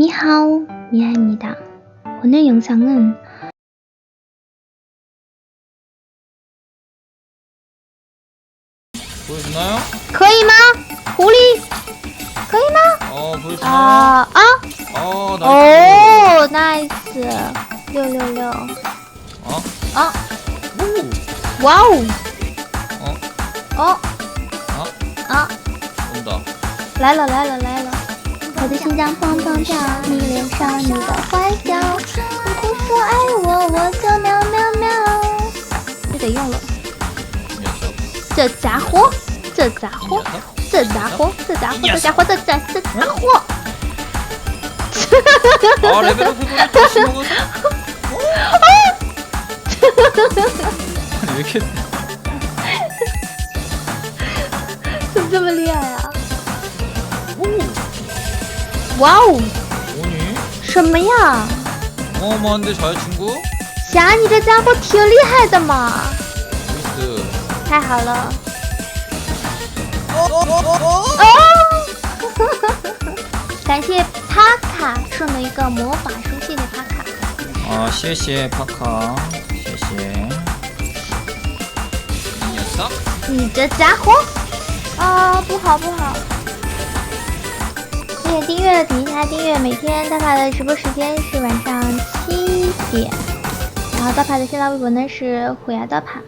니하오, 미아입니다. 오늘 영상은 보여주나요 可以吗? 우리 可以吗? 어 보여주나요? 아, 아, 어 나이스 오, 나이스. 666. 어? 어, 오! 와우. 어? 어, 어? 아, 온다 来了来了来了！ 我的心脏砰砰跳，你脸上你的坏笑，你不说爱我，我就喵喵喵。这得用了， 녀석 这家伙，这家 이 伙， 녀석 这家伙，这家伙，这家伙，这家这家伙。 아 레벨업 해보니 다시 먹어서 아니 왜 이렇게 怎么这么厉 哇哦， 오니? 什么呀？ 어마어마한데 자유친구? 侠，你这家伙挺厉害的嘛！ 나이스 太好了。 어? 어? 어? 어? 哦，感谢帕卡送的一个魔法书，谢谢帕卡。 아 시에시에 파카 시에시에 이 녀석 你这家伙啊，不好不好！ 谢订阅，点一下订阅。每天大牌的直播时间是晚上七点，然后大牌的新浪微博呢是虎牙大牌。